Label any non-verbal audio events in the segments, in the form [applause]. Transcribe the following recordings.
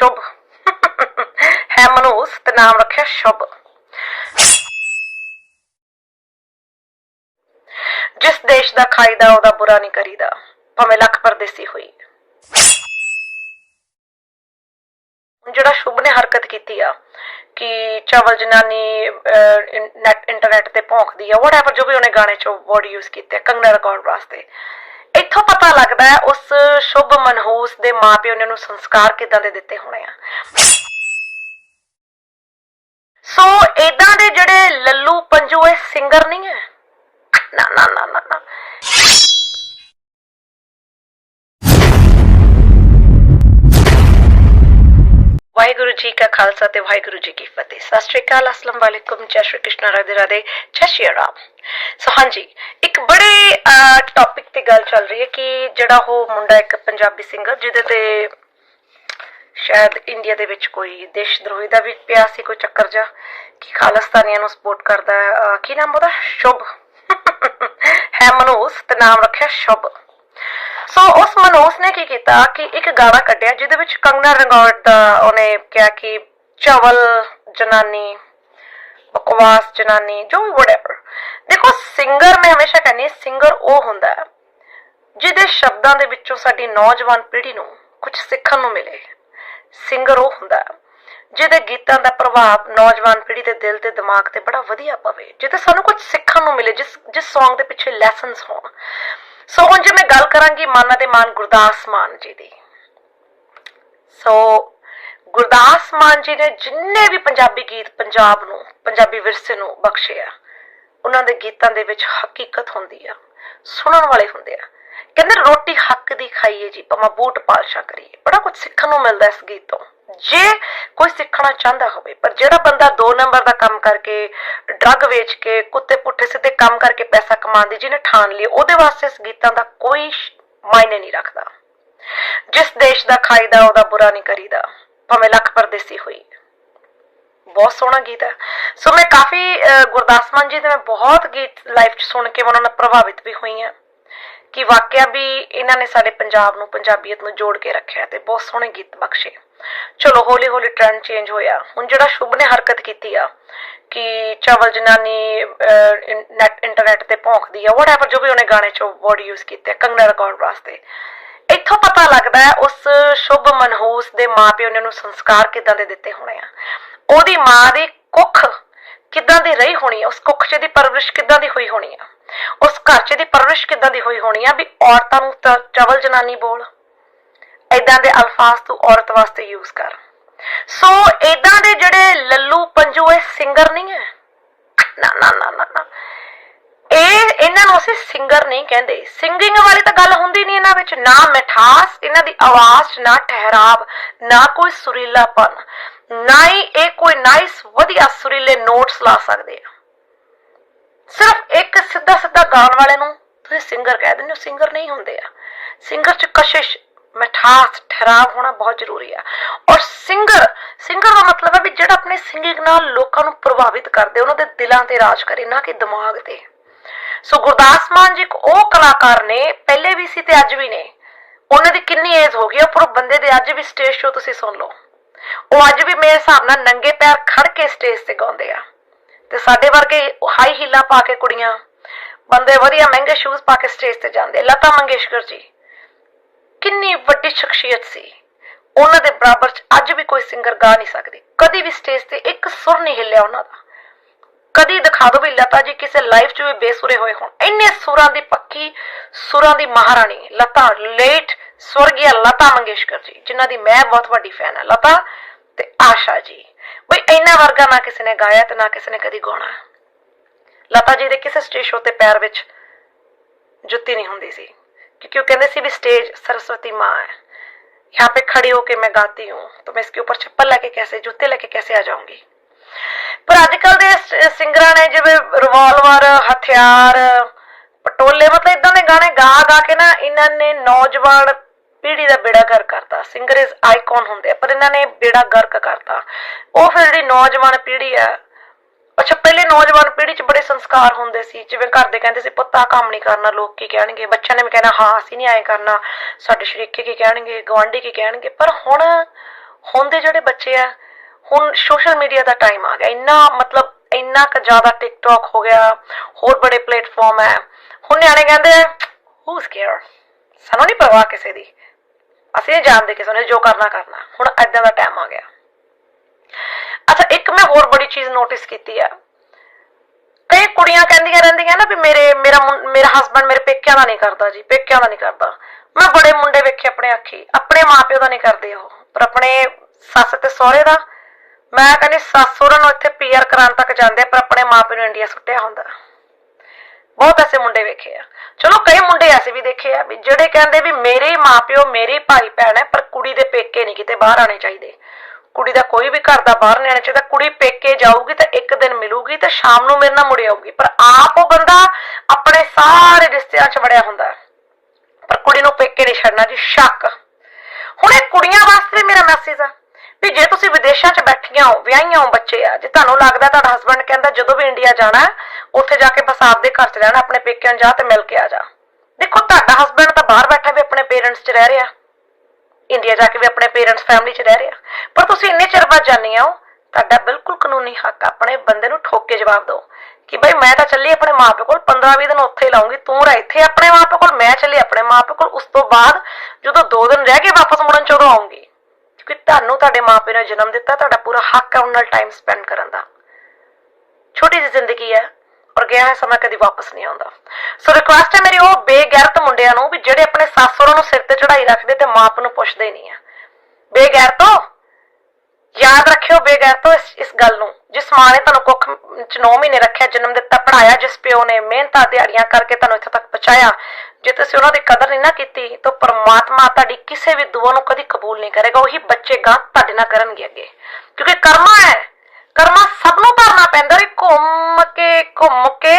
ਸ਼ੁਭ। ਹੈ ਮਨੂਸ ਤੇ ਨਾਮ ਰੱਖਿਆ ਸ਼ੁਭ। ਜਿਸ ਦੇਸ਼ ਦਾ ਖਾਈਦਾ ਉਹਦਾ ਬੁਰਾ ਨਹੀਂ ਕਰੀਦਾ। ਭਾਵੇਂ ਲੱਖ ਪਰਦੇਸੀ ਹੋਈ। ਜਿਹੜਾ ਸ਼ੁਭ ਨੇ ਹਰਕਤ ਕੀਤੀ ਆ ਕਿ ਚਵਲ ਜਨਾਨੀ ਨੈਟ ਇੰਟਰਨੈਟ ਤੇ ਭੌਂਕਦੀ ਆ ਵਟਐਵਰ ਜੋ ਵੀ ਉਹਨੇ ਗਾਣੇ ਚ ਵਰਡ ਯੂਜ਼ ਕੀਤੇ ਆ, ਕੰਗਨਾ ਰਿਕਾਰਡ ਵਾਸਤੇ। ਇੱਥੋਂ ਪਤਾ ਲੱਗਦਾ ਹੈ ਉਸ ਸ਼ੁਭ ਮਨਹੂਸ ਦੇ ਮਾਪਿਓ ਨੇ ਉਹਨੂੰ ਸੰਸਕਾਰ ਕਿਦਾਂ ਦੇ ਦਿੱਤੇ ਹੋਣੇ ਆ? ਸੋ ਇਦਾਂ ਦੇ ਜਿਹੜੇ ਲੱਲੂ ਪੰਜੂ, ਇਹ ਸਿੰਗਰ ਨਹੀਂ ਹੈ? ਨਾ ਨਾ ਨਾ ਨਾ। ਜੀ ਕਾ ਖਾਲਸਾ ਤੇ ਵਾਹਿਗੁਰੂ ਜੀ ਕੀ ਫਤਿਹ। ਸਤਿ ਸ਼੍ਰੀ ਅਕਾਲ, ਅਸਲਾਮ ਵਾਲੇਕੁਮ, ਜੈ ਸ਼੍ਰੀ ਕ੍ਰਿਸ਼ਨ ਰਾਧੇ ਰਾਧੇ, ਜੈ ਸ਼੍ਰੀ ਰਾਮ। ਸੋ ਹਾਂਜੀ, ਇੱਕ ਬੜੇ ਟੌਪਿਕ ਤੇ ਗੱਲ ਚੱਲ ਰਹੀ ਹੈ ਕਿ ਜਿਹੜਾ ਉਹ ਮੁੰਡਾ ਇੱਕ ਪੰਜਾਬੀ ਸਿੰਗਰ ਜਿਹਦੇ ਤੇ ਸ਼ਾਇਦ ਇੰਡੀਆ ਦੇ ਵਿੱਚ ਕੋਈ ਦੇਸ਼ ਦਰੋਹੀ ਦਾ ਵੀ ਪਿਆ ਸੀ ਕੋਈ ਚੱਕਰ ਜਾ ਕਿ ਖਾਲਿਸਤਾਨੀਆਂ ਨੂੰ ਸਪੋਰਟ ਕਰਦਾ ਕੀ ਨਾਮ ਉਹਦਾ? ਸ਼ੁਭ। [laughs] ਹੈ ਮਨੂਸ ਤੇ ਨਾਮ ਰੱਖਿਆ ਸ਼ੁਭ। ਸੋ ਉਸ ਮਨੋਸ ਨੇ ਕੀ ਕੀਤਾ ਕਿ ਇੱਕ ਗਾਣਾ ਕੱਢਿਆ, ਜਿਹਦੇ ਵਿੱਚ ਕੰਗਨਾ ਰਣੌਤ ਦਾ ਉਹਨੇ ਕਿਹਾ ਕਿ ਚਵਲ ਜਨਾਨੀ, ਬਕਵਾਸ ਜਨਾਨੀ, ਜੋ ਵੀ ਵਟਐਵਰ ਦੇਖੋ ਸਿੰਗਰ ਮੈਂ ਹਮੇਸ਼ਾ ਕਹਿੰਦੀ ਸਿੰਗਰ ਉਹ ਹੁੰਦਾ ਹੈ, ਜਿਹਦੇ ਸ਼ਬਦਾਂ ਦੇ ਵਿੱਚੋਂ ਸਾਡੀ ਨੌਜਵਾਨ ਪੀੜ੍ਹੀ ਨੂੰ ਕੁਝ ਸਿੱਖਣ ਨੂੰ ਮਿਲੇ। ਸਿੰਗਰ ਉਹ ਹੁੰਦਾ ਹੈ, ਜਿਹਦੇ ਗੀਤਾਂ ਦਾ ਪ੍ਰਭਾਵ ਨੌਜਵਾਨ ਪੀੜ੍ਹੀ ਦੇ ਦਿਲ ਤੇ ਦਿਮਾਗ ਤੇ ਬੜਾ ਵਧੀਆ ਪਵੇ, ਜਿਹਦੇ ਸਾਨੂੰ ਕੁਝ ਸਿੱਖਣ ਨੂੰ ਮਿਲੇ, ਜਿਸ ਜਿਸ Song ਦੇ ਪਿੱਛੇ ਲੈਸਨਸ ਹੋਣ। ਹੁਣ ਜੇ ਮੈਂ ਗੱਲ ਕਰਾਂਗੀ ਮਾਨਾ ਦੇ ਮਾਨ ਗੁਰਦਾਸ ਮਾਨ ਜੀ ਦੀ। ਸੋ ਗੁਰਦਾਸ ਮਾਨ ਜੀ ਨੇ ਜਿੰਨੇ ਵੀ ਪੰਜਾਬੀ ਗੀਤ ਪੰਜਾਬ ਨੂੰ, ਪੰਜਾਬੀ ਵਿਰਸੇ ਨੂੰ ਬਖਸ਼ੇ ਆ, ਉਹਨਾਂ ਦੇ ਗੀਤਾਂ ਦੇ ਵਿੱਚ ਹਕੀਕਤ ਹੁੰਦੀ ਆ, ਸੁਣਨ ਵਾਲੇ ਹੁੰਦੇ ਆ। ਕਹਿੰਦੇ ਰੋਟੀ ਹੱਕ ਦੀ ਖਾਈਏ ਜੀ, ਭਾਵੇਂ ਬੂਟ ਪਾਲਸ਼ਾ ਕਰੀਏ। ਬੜਾ ਕੁਝ ਸਿੱਖਣ ਨੂੰ ਮਿਲਦਾ ਇਸ ਗੀਤ ਤੋਂ। ਜੇ ਕੋਈ ਸਿੱਖਣਾ ਚਾਹੁੰਦਾ ਹੋਵੇ, ਪਰ ਜਿਹੜਾ ਬੰਦਾ 2 ਨੰਬਰ ਦਾ ਕੰਮ ਕਰਕੇ ਡਰੱਗ ਵੇਚ ਕੇ, ਕੁੱਤੇ ਪੁੱਠੇ ਸਿੱਧੇ ਕੰਮ ਕਰਕੇ ਪੈਸਾ ਕਮਾਉਣ ਜਿਹਨੇ ਠਾਣ ਲਈ, ਉਹਦੇ ਵਾਸਤੇ ਇਸ ਗੀਤਾਂ ਦਾ ਕੋਈ ਮਾਇਨੇ ਨਹੀਂ ਰੱਖਦਾ। ਜਿਸ ਦੇਸ਼ ਦਾ ਖਾਈਦਾ, ਉਹਦਾ ਬੁਰਾ ਨਹੀਂ ਕਰੀਦਾ, ਭਾਵੇਂ ਲੱਖ ਪਰਦੇਸੀ ਹੋਈ। ਬਹੁਤ ਸੋਹਣਾ ਗੀਤ ਹੈ। ਸੋ ਮੈਂ ਕਾਫੀ ਗੁਰਦਾਸ ਮਾਨ ਜੀ ਦੇ ਮੈਂ ਬਹੁਤ ਗੀਤ ਲਾਈਫ 'ਚ ਸੁਣ ਕੇ ਉਹਨਾਂ ਨਾਲ ਪ੍ਰਭਾਵਿਤ ਵੀ ਹੋਈ ਹਾਂ ਕਿ ਵਾਕਿਆ ਵੀ ਇਹਨਾਂ ਨੇ ਸਾਡੇ ਪੰਜਾਬ ਨੂੰ, ਪੰਜਾਬੀਅਤ ਨੂੰ ਜੋੜ ਕੇ ਰੱਖਿਆ ਤੇ ਬਹੁਤ ਸੋਹਣੇ ਗੀਤ ਬਖਸ਼ੇ। ਚਲੋ ਹੌਲੀ ਹੌਲੀ ਟ੍ਰੈਂਡ ਚੇਂਜ ਹੋਇਆ। ਹੁਣ ਜਿਹੜਾ ਸ਼ੁਭ ਨੇ ਹਰਕਤ ਕੀਤੀ ਆ, ਕਿ ਚਾਵਲ ਜਨਾਨੀ ਨੈਟ ਇੰਟਰਨੈਟ ਤੇ ਭੌਂਕਦੀ ਆ ਵਟਐਵਰ ਜੋ ਵੀ ਉਹਨੇ ਗਾਣੇ ਚੋਂ ਵਰਡ ਯੂਜ਼ ਕੀਤੇ ਕੰਗਨਾ ਰਿਕਾਰਡ ਵਾਸਤੇ। ਇੱਥੋਂ ਪਤਾ ਲੱਗਦਾ ਹੈ, ਉਸ ਸ਼ੁਭ ਮਨਹੂਸ ਦੇ ਮਾਪਿਓ ਨੇ ਉਹਨੂੰ ਸੰਸਕਾਰ ਕਿਦਾਂ ਦੇ ਦਿੱਤੇ ਹੋਣੇ ਆ। ਉਹਦੀ ਮਾਂ ਦੀ ਕੁੱਖ ਕਿਦਾਂ ਦੀ ਰਹੀ ਹੋਣੀ ਆ? ਉਸ ਕੁੱਖ 'ਚ ਦੀ ਪਰਵਰਿਸ਼ ਕਿਦਾਂ ਦੀ ਹੋਈ ਹੋਣੀ ਆ? ਉਸ ਘਰ 'ਚ ਦੀ ਪਰਵਰਿਸ਼ ਕਿਦਾਂ ਦੀ ਹੋਈ ਹੋਣੀ ਆ? ਵੀ ਔਰਤਾਂ ਨੂੰ ਚਵਲ ਜਨਾਨੀ ਬੋਲ। ਇਦਾਂ ਦੇ ਅਲਫਾਜ਼ ਤੂੰ ਔਰਤ ਵਾਸਤੇ ਯੂਜ਼ ਕਰ। ਸੋ ਇਦਾਂ ਦੇ ਜਿਹੜੇ ਲੱਲੂ ਪੰਜੂ, ਇਹ ਸਿੰਗਰ ਨਹੀਂ ਹੈ। ਨਾ ਨਾ ਨਾ ਨਾ ਇਹ, ਇਹਨਾਂ ਨੂੰ ਅਸੀਂ ਸਿੰਗਰ ਨਹੀਂ ਕਹਿੰਦੇ। ਸਿੰਗਿੰਗ ਵਾਲੀ ਤਾਂ ਗੱਲ ਹੁੰਦੀ ਨਹੀਂ ਇਹਨਾਂ ਵਿੱਚ। ਨਾ ਮਿਠਾਸ, ਇਹਨਾਂ ਦੀ ਆਵਾਜ਼, ਨਾ ਠਹਿਰਾਵ, ਨਾ ਕੋਈ ਸੁਰੀਲਾਪਨ। ਨਾ ਹੀ ਇਹ ਕੋਈ ਨਾਈਸ ਵਧੀਆ ਸੁਰੀਲੇ ਨੋਟਸ ਲਾ ਸਕਦੇ ਆ। ਸਿਰਫ ਇੱਕ ਸਿੱਧਾ ਸਿੱਧਾ ਗਾਣ ਵਾਲੇ ਨੂੰ ਤੁਸੀਂ ਸਿੰਗਰ ਕਹਿ ਦਿੰਦੇ ਹੋ। ਸਿੰਗਰ ਨਹੀਂ ਹੁੰਦੇ ਆ। ਸਿੰਗਰ 'ਚ ਕਸ਼ਿਸ਼ ਮਿਠਾਸ, ਠਹਿਰਾਵ ਹੋਣਾ ਬਹੁਤ ਜ਼ਰੂਰੀ ਆ। ਔਰ ਸਿੰਗਰ ਸਿੰਗਰ ਦਾ ਮਤਲਬ ਹੈ ਵੀ ਜਿਹੜਾ ਆਪਣੇ ਸਿੰਗਿੰਗ ਨਾਲ ਲੋਕਾਂ ਨੂੰ ਪ੍ਰਭਾਵਿਤ ਕਰਦੇ, ਉਹਨਾਂ ਦੇ ਦਿਲਾਂ ਤੇ ਰਾਜ ਕਰੇ, ਨਾ ਕਿ ਦਿਮਾਗ ਤੇ। ਸੋ ਗੁਰਦਾਸ ਮਾਨ ਜੀ ਇੱਕ ਉਹ ਕਲਾਕਾਰ ਨੇ, ਪਹਿਲੇ ਵੀ ਸੀ ਤੇ ਅੱਜ ਵੀ ਨੇ। ਉਹਨਾਂ ਦੀ ਕਿੰਨੀ ਏਜ ਹੋ ਗਈ ਪਰ ਉਹ ਬੰਦੇ ਦੇ ਅੱਜ ਵੀ ਸਟੇਜ ਸ਼ੋ ਤੁਸੀਂ ਸੁਣ ਲਓ। ਉਹ ਅੱਜ ਵੀ ਮੇਰੇ ਹਿਸਾਬ ਨਾਲ ਨੰਗੇ ਪੈਰ ਖੜ ਕੇ ਸਟੇਜ ਤੇ ਗਾਉਂਦੇ ਆ। ਤੇ ਸਾਡੇ ਵਰਗੇ ਹਾਈ ਹੀਲਾਂ ਪਾ ਕੇ ਕੁੜੀਆਂ, ਬੰਦੇ ਵਧੀਆ ਮਹਿੰਗੇ ਸ਼ੂਜ਼ ਪਾ ਕੇ ਸਟੇਜ ਤੇ ਜਾਂਦੇ ਲਤਾ ਮੰਗੇਸ਼ਕਰ ਜੀ। ਕਿੰਨੀ ਵੱਡੀ ਸ਼ਖਸੀਅਤ ਸੀ। ਉਹਨਾਂ ਦੇ ਬਰਾਬਰ ਚ ਅੱਜ ਵੀ ਕੋਈ ਸਿੰਗਰ ਗਾ ਨਹੀਂ ਸਕਦੀ। ਕਦੀ ਵੀ ਸਟੇਜ ਤੇ ਇੱਕ ਸੁਰ ਨਹੀਂ ਹਿੱਲਿਆ ਉਹਨਾਂ ਦਾ। ਕਦੀ ਦਿਖਾ ਦੋ ਵੀ ਲਤਾ ਜੀ ਕਿਸੇ ਲਾਈਫ 'ਚ ਵੀ ਬੇਸੁਰੇ ਹੋਏ ਹੋਣ। ਇੰਨੇ ਸੁਰਾਂ ਦੀ ਪੱਕੀ ਸੁਰਾਂ ਦੀ ਮਹਾਰਾਣੀ, ਲਤਾ ਲੇਟ ਸਵਰਗੀਆ ਲਤਾ ਮੰਗੇਸ਼ਕਰ ਜੀ, ਜਿਨ੍ਹਾਂ ਦੀ ਮੈਂ ਬਹੁਤ ਵੱਡੀ ਫੈਨ ਹਾਂ। ਲਤਾ ਤੇ ਆਸ਼ਾ ਜੀ। ਬਈ ਇੰਨਾ ਵਰਗਾ ਨਾ ਕਿਸੇ ਨੇ ਗਾਇਆ ਤੇ ਨਾ ਕਿਸੇ ਨੇ ਕਦੀ ਗਾਉਣਾ। ਲਤਾ ਜੀ ਦੇ ਕਿਸੇ ਸਟੇਜ ਸ਼ੋ ਤੇ ਪੈਰ ਵਿੱਚ ਜੁੱਤੀ ਨਹੀਂ ਹੁੰਦੀ ਸੀ। क्योंकि वो कहते सी भी स्टेज सरस्वती माँ है यहाँ पे खड़ी होके मैं गाती हूँ तो मैं इसके ऊपर चप्पल लेके कैसे जूते लेके कैसे आ जाऊंगी ਪਰ ਅੱਜ ਕੱਲ ਦੇ ਸ- ਸਿੰਗਰਾਂ ਨੇ ਜਿਵੇਂ ਰਿਵਾਲਵਰ ਹਥਿਆਰ ਪਟੋਲੇ ਮਤਲਬ ਇਦਾਂ ਦੇ ਗਾਣੇ ਗਾ ਗਾ ਕੇ ਨਾ ਇਹਨਾਂ ਨੇ ਨੌਜਵਾਨ ਪੀੜ੍ਹੀ ਦਾ ਬੇੜਾ ਗਰ ਕਰਤਾ ਸਿੰਗਰ ਇਜ਼ ਆਈਕਨ ਹੁੰਦੇ ਆ ਪਰ ਇਹਨਾਂ ਨੇ ਬੇੜਾ ਗਰਕ ਕਰਤਾ ਉਹ ਫਿਰ ਜਿਹੜੀ ਨੌਜਵਾਨ ਪੀੜ੍ਹੀ ਆ ਅੱਛਾ, ਪਹਿਲੇ ਨੌਜਵਾਨ ਪੀੜ੍ਹੀ 'ਚ ਬੜੇ ਸੰਸਕਾਰ ਹੁੰਦੇ ਸੀ, ਜਿਵੇਂ ਘਰ ਦੇ ਕਹਿੰਦੇ ਸੀ, ਪੁੱਤਾ ਕੰਮ ਨਹੀਂ ਕਰਨਾ, ਲੋਕ ਕੀ ਕਹਿਣਗੇ? ਬੱਚਿਆਂ ਨੇ ਵੀ ਕਹਿਣਾ, ਹਾਂ, ਅਸੀਂ ਨਹੀਂ ਐਂ ਕਰਨਾ, ਸਾਡੇ ਸ਼ਰੀਕੇ ਕੀ ਕਹਿਣਗੇ ਗਵਾਂਢੀ ਕੀ ਕਹਿਣਗੇ? ਪਰ ਹੁਣ ਹੁਣ ਦੇ ਜਿਹੜੇ ਬੱਚੇ ਆ, ਹੁਣ ਸੋਸ਼ਲ ਮੀਡੀਆ ਦਾ ਟਾਈਮ ਆ ਗਿਆ, ਇੰਨਾ ਮਤਲਬ ਇੰਨਾ ਕੁ ਜ਼ਿਆਦਾ ਟਿਕਟੌਕ ਹੋ ਗਿਆ, ਹੋਰ ਬੜੇ ਪਲੇਟਫਾਰਮ ਹੈ ਹੁਣ ਨਿਆਣੇ ਕਹਿੰਦੇ ਆ ਹੂਸ ਕੇਅਰ ਸਾਨੂੰ ਨਹੀਂ ਪਰਵਾਹ ਕਿਸੇ ਦੀ। ਅਸੀਂ ਨਹੀਂ ਜਾਣਦੇ ਕਿਸੇ ਨੇ ਜੋ ਕਰਨਾ ਕਰਨਾ। ਹੁਣ ਐਦਾਂ ਦਾ ਟਾਈਮ ਆ ਗਿਆ। ਅੱਛਾ, ਇੱਕ ਮੈਂ ਹੋਰ ਬੜੀ ਚੀਜ਼ ਨੋਟਿਸ ਕੀਤੀ ਆ। ਕਈ ਕੁੜੀਆਂ ਕਹਿੰਦੀਆਂ ਰਹਿੰਦੀਆਂ ਨਾ ਵੀ ਮੇਰੇ, ਮੇਰਾ ਮੇਰਾ ਹਸਬੰਡ ਮੇਰੇ ਪੇਕਿਆਂ ਦਾ ਨਹੀਂ ਕਰਦਾ ਜੀ, ਪੇਕਿਆਂ ਦਾ ਨਹੀਂ ਕਰਦਾ। ਮੈਂ ਬੜੇ ਮੁੰਡੇ ਵੇਖੇ ਆਪਣੇ ਅੱਖੀ, ਆਪਣੇ ਮਾਪਿਓ ਦਾ ਨਹੀਂ ਕਰਦੇ ਉਹ, ਪਰ ਆਪਣੇ ਸੱਸ ਤੇ ਸਹੁਰੇ ਦਾ। ਮੈਂ ਕਹਿੰਦੀ, ਸੱਸ ਸਹੁਰਾ ਨੂੰ ਇੱਥੇ ਪੀਆਰ ਕਰਾਉਣ ਤੱਕ ਜਾਂਦੇ ਪਰ ਆਪਣੇ ਮਾਪਿਓ ਨੂੰ ਇੰਡੀਆ ਸੁੱਟਿਆ ਹੁੰਦਾ। ਬਹੁਤ ਐਸੇ ਮੁੰਡੇ ਵੇਖੇ ਆ। ਚਲੋ, ਕਈ ਮੁੰਡੇ ਐਸੇ ਵੀ ਦੇਖੇ ਆ ਵੀ ਜਿਹੜੇ ਕਹਿੰਦੇ ਵੀ ਮੇਰੇ ਮਾਪਿਓ, ਮੇਰੇ ਭਾਈ ਭੈਣ ਹੈ, ਪਰ ਕੁੜੀ ਦੇ ਪੇਕੇ ਨਹੀਂ ਕਿਤੇ ਬਾਹਰ ਆਣੇ ਚਾਹੀਦੇ। ਕੁੜੀ ਦਾ ਕੋਈ ਵੀ ਘਰ ਦਾ ਬਾਹਰ ਨਹੀਂ ਆਣਾ ਚਾਹੀਦਾ, ਕੁੜੀ ਪੇਕੇ ਜਾਊਗੀ ਤਾਂ ਇੱਕ ਦਿਨ ਮਿਲੂਗੀ ਤੇ ਸ਼ਾਮ ਨੂੰ ਮੇਰੇ ਨਾਲ ਮੁੜ ਆਊਗੀ। ਪਰ ਆਪ ਉਹ ਬੰਦਾ ਆਪਣੇ ਸਾਰੇ ਰਿਸ਼ਤਿਆਂ 'ਚ ਵੜਿਆ ਹੁੰਦਾ ਪਰ ਕੁੜੀ ਨੂੰ ਪੇਕੇ ਨਹੀਂ ਛੱਡਣਾ ਜੀ, ਸ਼ੱਕ। ਹੁਣ ਇਹ ਕੁੜੀਆਂ ਵਾਸਤੇ ਮੇਰਾ ਮੈਸੇਜ ਆ ਵੀ ਜੇ ਤੁਸੀਂ ਵਿਦੇਸ਼ਾਂ 'ਚ ਬੈਠੀਆਂ ਹੋ, ਵਿਆਹੀਆਂ ਹੋ ਬੱਚੇ ਆ, ਜੇ ਤੁਹਾਨੂੰ ਲੱਗਦਾ ਤੁਹਾਡਾ ਹਸਬੰਡ ਕਹਿੰਦਾ ਜਦੋਂ ਵੀ ਇੰਡੀਆ ਜਾਣਾ, ਉੱਥੇ ਜਾ ਕੇ ਬਸ ਆਪਦੇ ਘਰ 'ਚ ਰਹਿਣਾ, ਆਪਣੇ ਪੇਕਿਆਂ 'ਚ ਜਾ ਤੇ ਮਿਲ ਕੇ ਆ ਜਾ। ਦੇਖੋ, ਤੁਹਾਡਾ ਹਸਬੰਡ ਤਾਂ ਬਾਹਰ ਬੈਠਾ ਵੀ ਆਪਣੇ ਪੇਰੈਂਟਸ 'ਚ ਰਹਿ ਰਿਹਾ। ਇੰਡੀਆ ਜਾ ਕੇ ਵੀ ਆਪਣੇ ਪੇਰੈਂਟਸ ਫੈਮਿਲੀ 'ਚ ਰਹਿ ਰਿਹਾ। ਪਰ ਤੁਸੀਂ ਇੰਨੇ ਚਿਰ ਬਾਅਦ ਜਾਂਦੀਆਂ ਹੋ, ਤੁਹਾਡਾ ਬਿਲਕੁਲ ਕਾਨੂੰਨੀ ਹੱਕ ਆਪਣੇ ਬੰਦੇ ਨੂੰ ਠੋਕ ਕੇ ਜਵਾਬ ਦਿਓ ਕਿ ਭਾਈ ਮੈਂ ਤਾਂ ਚੱਲੀ ਆਪਣੇ ਮਾਪੇ ਕੋਲ 15-20 ਦਿਨ ਉੱਥੇ ਹੀ ਲਾਉਂਗੀ, ਤੂੰ ਰਹਿ ਇੱਥੇ ਆਪਣੇ ਮਾਪੇ ਕੋਲ, ਮੈਂ ਚੱਲੀ ਆਪਣੇ ਮਾਪੇ ਕੋਲ। ਉਸ ਤੋਂ ਬਾਅਦ ਜਦੋਂ 2 ਦਿਨ ਰਹਿ ਕੇ ਵਾਪਸ ਮੁੜਨ ਚ ਆਉਂਗੀ। ਕਿਉਂਕਿ ਤੁਹਾਨੂੰ ਤੁਹਾਡੇ ਮਾਪੇ ਨੇ ਜਨਮ ਦਿੱਤਾ, ਤੁਹਾਡਾ ਪੂਰਾ ਹੱਕ ਹੈ ਉਹਨਾਂ ਨਾਲ ਟਾਈਮ ਸਪੈਂਡ ਕਰਨ ਦਾ। ਛੋਟੀ ਜਿਹੀ ਜ਼ਿੰਦਗੀ ਹੈ। ਔਰ ਗਿਆ ਹੈ ਸਮਾਂ ਕਦੀ ਵਾਪਸ ਨਹੀਂ ਆਉਂਦਾ। ਸੋ ਰਿਕੁਐਸਟ ਹੈ ਮੇਰੀ ਉਹ ਬੇਗੈਰਤ ਮੁੰਡਿਆਂ ਨੂੰ ਵੀ ਜਿਹੜੇ ਆਪਣੇ ਸੱਸ ਨੂੰ ਸਿਰ ਤੇ ਚੜਾਈ ਰੱਖਦੇ ਤੇ ਮਾਪ ਨੂੰ ਪੁੱਛਦੇ ਹੀ ਨਹੀਂ ਆ। ਬੇਗੈਰਤੋ, ਯਾਦ ਰੱਖਿਓ ਬੇਗੈਰਤੋ ਇਸ ਇਸ ਗੱਲ ਨੂੰ, ਜਿਸ ਮਾਂ ਨੇ ਤੁਹਾਨੂੰ ਕੁੱਖ ਚ 9 ਮਹੀਨੇ ਰੱਖਿਆ, ਜਨਮ ਦਿੱਤਾ ਪੜਾਇਆ ਜਿਸ ਪਿਓ ਨੇ ਮਿਹਨਤਾਂ, ਦਿਹਾੜੀਆਂ ਕਰਕੇ ਤੁਹਾਨੂੰ ਇੱਥੇ ਤੱਕ ਪਹੁੰਚਾਇਆ, ਜੇ ਤੁਸੀਂ ਉਹਨਾਂ ਦੀ ਕਦਰ ਨਹੀਂ ਨਾ ਕੀਤੀ, ਤਾਂ ਪਰਮਾਤਮਾ ਤੁਹਾਡੀ ਕਿਸੇ ਵੀ ਦੁਆ ਨੂੰ ਕਦੀ ਕਬੂਲ ਨਹੀਂ ਕਰੇਗਾ, ਉਹੀ ਬੱਚੇ ਗਾਂ ਤੁਹਾਡੇ ਨਾਲ ਕਰਨਗੇ ਅੱਗੇ। ਕਿਉਂਕਿ ਕਰਮਾ ਹੈ, ਕਰਮਾ ਸਭ ਨੂੰ ਭਰਨਾ ਪੈਂਦਾ ਵੀ ਘੁੰਮ ਕੇ ਘੁੰਮ ਕੇ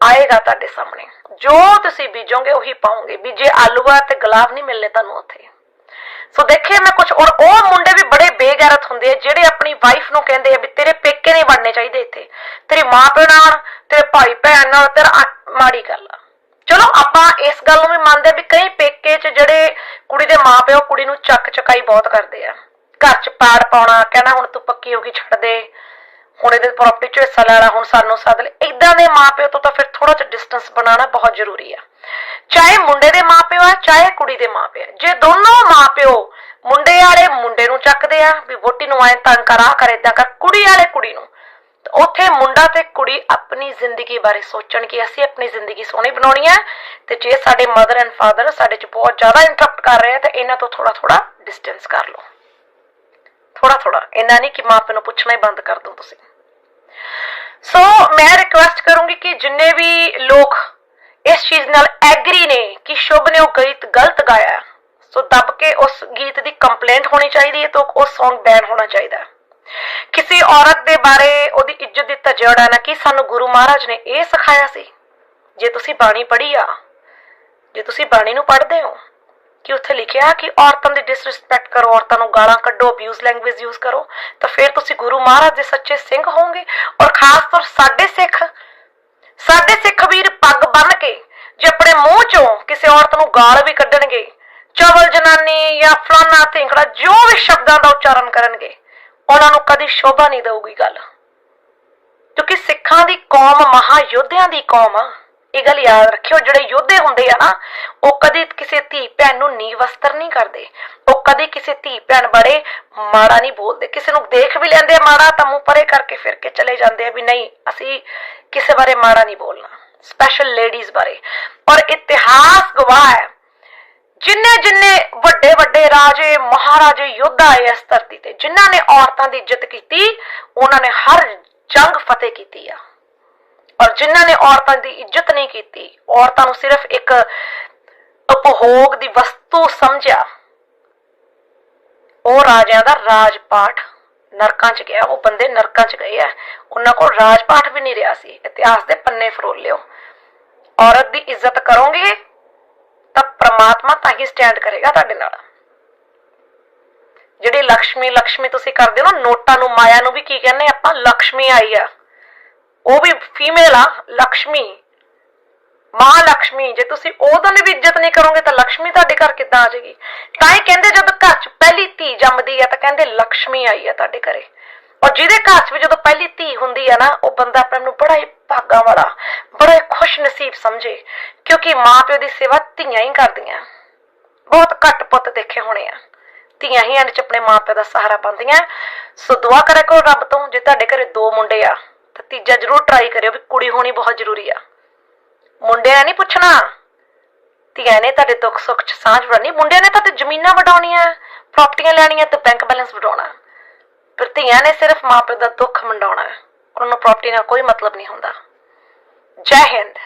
ਆਏਗਾ ਤੁਹਾਡੇ ਸਾਹਮਣੇ। ਜੋ ਤੁਸੀਂ ਬੀਜੋਗੇ ਉਹੀ ਪਾਓਗੇ। ਬੀਜੇ ਆਲੂ ਤੇ ਗੁਲਾਬ ਨਹੀਂ ਮਿਲਨੇ ਤੁਹਾਨੂੰ ਉੱਥੇ। ਸੋ ਦੇਖਿਆ ਮੈਂ ਕੁਝ ਔਰ ਉਹ ਮੁੰਡੇ ਵੀ ਬੜੇ ਬੇਗੈਰਤ ਹੁੰਦੇ ਆ, ਜਿਹੜੇ ਆਪਣੀ ਵਾਈਫ ਨੂੰ ਕਹਿੰਦੇ ਆ ਵੀ ਤੇਰੇ ਪੇਕੇ ਨਹੀਂ ਬਣਨੇ ਚਾਹੀਦੇ ਇੱਥੇ। ਤੇਰੀ ਮਾਂ ਪਿਓ ਨਾਲ, ਤੇਰੇ ਭਾਈ ਭੈਣ ਨਾਲ, ਤੇਰਾ ਮਾੜੀ ਗੱਲ ਆ। ਚਲੋ, ਆਪਾਂ ਇਸ ਗੱਲ ਨੂੰ ਵੀ ਮੰਨਦੇ ਵੀ ਕਈ ਪੇਕੇ 'ਚ ਜਿਹੜੇ ਕੁੜੀ ਦੇ ਮਾਂ ਪਿਓ ਕੁੜੀ ਨੂੰ ਚੱਕ ਚਕਾਈ ਬਹੁਤ ਕਰਦੇ ਆ। ਘਰ 'ਚ ਪਾੜ ਪਾਉਣਾ, ਕਹਿਣਾ ਹੁਣ ਤੂੰ ਪੱਕੀ ਹੋ ਗਈ, ਛੱਡ ਦੇ। ਹੁਣ ਇਹਦੇ ਪ੍ਰਾਪਰਟੀ 'ਚ ਹਿੱਸਾ ਲੈ ਹੁਣ ਸਾਨੂੰ ਸੱਦ ਲੈ। ਇਦਾਂ ਦੇ ਮਾਪਿਓ ਤੋਂ ਤਾਂ ਫਿਰ ਥੋੜਾ ਜਿਹਾ ਡਿਸਟੈਂਸ ਬਣਾਉਣਾ ਬਹੁਤ ਜ਼ਰੂਰੀ ਆ। ਚਾਹੇ ਮੁੰਡੇ ਦੇ ਮਾਪਿਓ ਆ, ਚਾਹੇ ਕੁੜੀ ਦੇ ਮਾਪਿਓ ਆ। ਜੇ ਦੋਨੋਂ ਮਾਪਿਓ ਮੁੰਡੇ ਵਾਲੇ ਮੁੰਡੇ ਨੂੰ ਚੱਕਦੇ ਆ, ਵੀ ਵੋਟੀ ਨੂੰ ਐ ਤੰਗ ਕਰਾ ਕਰ, ਏਦਾਂ ਕਰ, ਕੁੜੀ ਵਾਲੇ ਕੁੜੀ ਨੂੰ ਉੱਥੇ ਮੁੰਡਾ ਤੇ ਕੁੜੀ ਆਪਣੀ ਜ਼ਿੰਦਗੀ ਬਾਰੇ ਸੋਚਣ ਕਿ ਅਸੀਂ ਆਪਣੀ ਜ਼ਿੰਦਗੀ ਸੋਹਣੀ ਬਣਾਉਣੀ ਹੈ ਤੇ ਜੇ ਸਾਡੇ ਮਦਰ ਐਂਡ ਫਾਦਰ ਸਾਡੇ 'ਚ ਬਹੁਤ ਜ਼ਿਆਦਾ ਇੰਟਰਪਟ ਕਰ ਰਹੇ ਆ, ਤੇ ਇਹਨਾਂ ਤੋਂ ਥੋੜਾ ਥੋੜਾ ਡਿਸਟੈਂਸ ਕਰ ਲਓ। ਥੋੜਾ ਥੋੜਾ ਇੰਨਾ ਨਹੀਂ ਕਿ ਮਾਪੇ ਨੂੰ ਪੁੱਛਣਾ ਹੀ ਬੰਦ ਕਰ ਦੋ ਤੁਸੀਂ। ਸੋ ਮੈਂ ਰਿਕੁਐਸਟ ਕਰੂੰਗੀ ਕਿ ਜਿੰਨੇ ਵੀ ਲੋਕ ਇਸ ਚੀਜ਼ ਨਾਲ ਐਗਰੀ ਨੇ ਕਿ ਸ਼ੁਭ ਨੇ ਉਹ ਗੀਤ ਗਲਤ ਗਾਇਆ ਸੋ ਦੱਬ ਕੇ ਉਸ ਗੀਤ ਦੀ ਕੰਪਲੇਂਟ ਹੋਣੀ ਚਾਹੀਦੀ ਹੈ ਤਾਂ ਉਹ Song ਬੈਨ ਹੋਣਾ ਚਾਹੀਦਾ ਹੈ। ਕਿਸੇ ਔਰਤ ਦੇ ਬਾਰੇ ਉਹਦੀ ਇੱਜ਼ਤ ਦੀ ਤਜੜਾ ਨਾ ਕਿ ਸਾਨੂੰ ਗੁਰੂ ਮਹਾਰਾਜ ਨੇ ਇਹ ਸਿਖਾਇਆ ਸੀ? ਜੇ ਤੁਸੀਂ ਬਾਣੀ ਪੜ੍ਹੀ ਆ, ਜੇ ਤੁਸੀਂ ਬਾਣੀ ਨੂੰ ਪੜ੍ਹਦੇ ਹੋ ਕਿ ਉੱਥੇ ਲਿਖਿਆ ਕਿ ਔਰਤਾਂ ਦੀ ਡਿਸਰਿਸਪੈਕਟ ਕਰੋ, ਔਰਤਾਂ ਨੂੰ ਗਾਲਾਂ ਕੱਢੋ ਅਬਿਊਜ਼ ਲੈਂਗੁਏਜ ਯੂਜ਼ ਕਰੋ, ਤਾਂ ਫਿਰ ਤੁਸੀਂ ਗੁਰੂ ਮਹਾਰਾਜ ਦੇ ਸੱਚੇ ਸਿੰਘ ਹੋਵੋਗੇ। ਔਰ ਖਾਸ ਤੌਰ ਸਾਡੇ ਸਿੱਖ ਸਾਡੇ ਸਿੱਖ ਵੀਰ ਪੱਗ ਬੰਨ ਕੇ ਜੇ ਆਪਣੇ ਮੂੰਹ ਚੋਂ ਕਿਸੇ ਔਰਤ ਨੂੰ ਗਾਲ ਵੀ ਕੱਢਣਗੇ, ਚਵਲ ਜਨਾਨੀ ਜਾਂ ਫਲਾਨਾ ਥਿੰਕੜਾ ਜੋ ਵੀ ਸ਼ਬਦਾਂ ਦਾ ਉਚਾਰਨ ਕਰਨਗੇ, ਉਹਨਾਂ ਨੂੰ ਕਦੀ ਸ਼ੋਭਾ ਨਹੀਂ ਦੇਊਗੀ ਗੱਲ। ਕਿਉਂਕਿ ਸਿੱਖਾਂ ਦੀ ਕੌਮ ਮਹਾਯੋਧਿਆਂ ਦੀ ਕੌਮ ਆ। ਇਹ ਗੱਲ ਯਾਦ ਰੱਖਿਓ, ਜਿਹੜੇ ਯੋਧੇ ਹੁੰਦੇ ਆ ਨਾ, ਉਹ ਕਦੀ ਕਿਸੇ ਧੀ ਭੈਣ ਨੂੰ ਨੀਵ ਵਸਤਰ ਨਹੀਂ ਕਰਦੇ। ਉਹ ਕਦੇ ਕਿਸੇ ਧੀ ਭੈਣ ਬਾਰੇ ਮਾੜਾ ਨਹੀਂ ਬੋਲਦੇ। ਕਿਸੇ ਨੂੰ ਦੇਖ ਵੀ ਲੈਂਦੇ ਮਾੜਾ, ਤਾਂ ਮੂੰਹ ਪਰੇ ਕਰਕੇ ਫਿਰ ਕੇ ਚਲੇ ਜਾਂਦੇ ਆ ਵੀ ਨਹੀਂ, ਅਸੀਂ ਕਿਸੇ ਬਾਰੇ ਮਾੜਾ ਨਹੀਂ ਬੋਲਣਾ। ਸਪੈਸ਼ਲ ਲੇਡੀਜ਼ ਬਾਰੇ। ਔਰ ਇਤਿਹਾਸ ਗਵਾਹ ਹੈ। ਜਿੰਨੇ ਜਿੰਨੇ ਵੱਡੇ ਵੱਡੇ ਰਾਜੇ, ਮਹਾਰਾਜੇ, ਯੋਧਾ ਆਏ ਇਸ ਧਰਤੀ ਤੇ, ਜਿਨ੍ਹਾਂ ਨੇ ਔਰਤਾਂ ਦੀ ਇੱਜ਼ਤ ਕੀਤੀ, ਉਹਨਾਂ ਨੇ ਹਰ ਜੰਗ ਫਤਿਹ ਕੀਤੀ ਆ। ਔਰ ਜਿਨ੍ਹਾਂ ਨੇ ਔਰਤਾਂ ਦੀ ਇੱਜ਼ਤ ਨਹੀਂ ਕੀਤੀ, ਔਰਤਾਂ ਨੂੰ ਸਿਰਫ ਇੱਕ ਉਪਭੋਗ ਦੀ ਵਸਤੂ ਸਮਝਿਆ। ਉਹ ਰਾਜਿਆਂ ਦਾ ਰਾਜਪਾਠ ਨਰਕਾਂ 'ਚ ਗਿਆ, ਉਹ ਬੰਦੇ ਨਰਕਾਂ 'ਚ ਗਏ ਆ। ਉਹਨਾਂ ਕੋਲ ਰਾਜ ਪਾਠ ਵੀ ਨਹੀਂ ਰਿਹਾ ਸੀ, ਇਤਿਹਾਸ ਦੇ ਪੰਨੇ ਫਰੋਲ ਲਿਓ। ਔਰਤ ਦੀ ਇੱਜ਼ਤ ਕਰੋਗੇ, ਤਾਂ ਪ੍ਰਮਾਤਮਾ ਤਾਂ ਹੀ ਸਟੈਂਡ ਕਰੇਗਾ ਤੁਹਾਡੇ ਨਾਲ। ਜਿਹੜੀ ਲక్ష్ਮੀ ਲక్ష్ਮੀ ਤੁਸੀਂ ਕਰਦੇ ਹੋ ਨਾ, ਨੋਟਾਂ ਨੂੰ, ਮਾਇਆ ਨੂੰ ਵੀ ਕੀ ਕਹਿੰਦੇ ਆਪਾਂ ਲక్ష్ਮੀ ਆਈ ਆ। ਉਹ ਵੀ ਫੀਮੇਲ ਆ, ਲਕਸ਼ਮੀ। ਮਾਂ ਲਕਸ਼ਮੀ ਜੇ ਤੁਸੀਂ ਉਹਦੋਂ ਦੀ ਵੀ ਇੱਜ਼ਤ ਨਹੀਂ ਕਰੋਗੇ ਤਾਂ ਲਕਸ਼ਮੀ ਤੁਹਾਡੇ ਘਰ ਕਿੱਦਾਂ ਆ ਜਾਏਗੀ? ਤਾਂ ਇਹ ਕਹਿੰਦੇ ਜਦੋਂ ਘਰ 'ਚ ਪਹਿਲੀ ਧੀ ਜੰਮਦੀ ਆ ਤਾਂ ਕਹਿੰਦੇ ਲਕਸ਼ਮੀ ਆਈ ਆ ਤੁਹਾਡੇ ਘਰੇ। ਔਰ ਜਿਹਦੇ ਘਰ 'ਚ ਵੀ ਜਦੋਂ ਪਹਿਲੀ ਧੀ ਹੁੰਦੀ ਆ ਨਾ, ਉਹ ਬੰਦਾ ਆਪਣੇ ਨੂੰ ਬੜਾ ਹੀ ਭਾਗਾ ਵਾਲਾ, ਬੜਾ ਹੀ ਖੁਸ਼ ਨਸੀਬ ਸਮਝੇ, ਕਿਉਂਕਿ ਮਾਂ ਪਿਓ ਦੀ ਸੇਵਾ ਧੀਆਂ ਹੀ ਕਰਦੀਆਂ। ਬਹੁਤ ਘੱਟ ਪੁੱਤ ਦੇਖੇ ਹੋਣੇ ਆ। ਧੀਆਂ ਹੀ ਐਂਡ 'ਚ ਆਪਣੇ ਮਾਂ ਪਿਓ ਦਾ ਸਹਾਰਾ ਬਣਦੀਆਂ ਸੋ ਦੁਆ ਕਰਿਆ ਕਰੋ ਰੱਬ ਤੋਂ, ਜੇ ਤੁਹਾਡੇ ਘਰੇ ਦੋ ਮੁੰਡੇ ਆ ਤੀਜਾ ਜ਼ਰੂਰ ਟਰਾਈ ਕਰਿਓ ਵੀ ਕੁੜੀ ਹੋਣੀ ਬਹੁਤ ਜ਼ਰੂਰੀ ਆ। ਮੁੰਡਿਆਂ ਨੇ ਨਹੀਂ ਪੁੱਛਣਾ। ਧੀਆਂ ਨੇ ਤੁਹਾਡੇ ਦੁੱਖ ਸੁੱਖ ਚ ਸਾਂਝ ਵੜਨੀ। ਮੁੰਡਿਆਂ ਨੇ ਤਾਂ ਤੇ ਜ਼ਮੀਨਾਂ ਵਡਾਉਣੀਆਂ ਪ੍ਰਾਪਰਟੀਆਂ ਲੈਣੀਆਂ ਤੇ ਬੈਂਕ ਬੈਲੈਂਸ ਵਡਾਉਣਾ। ਪਰ ਧੀਆਂ ਨੇ ਸਿਰਫ ਮਾਪੇ ਦਾ ਦੁੱਖ ਮੰਡਾਉਣਾ। ਉਹਨਾਂ ਨੂੰ ਪ੍ਰਾਪਰਟੀ ਨਾਲ ਕੋਈ ਮਤਲਬ ਨਹੀਂ ਹੁੰਦਾ। ਜੈ ਹਿੰਦ।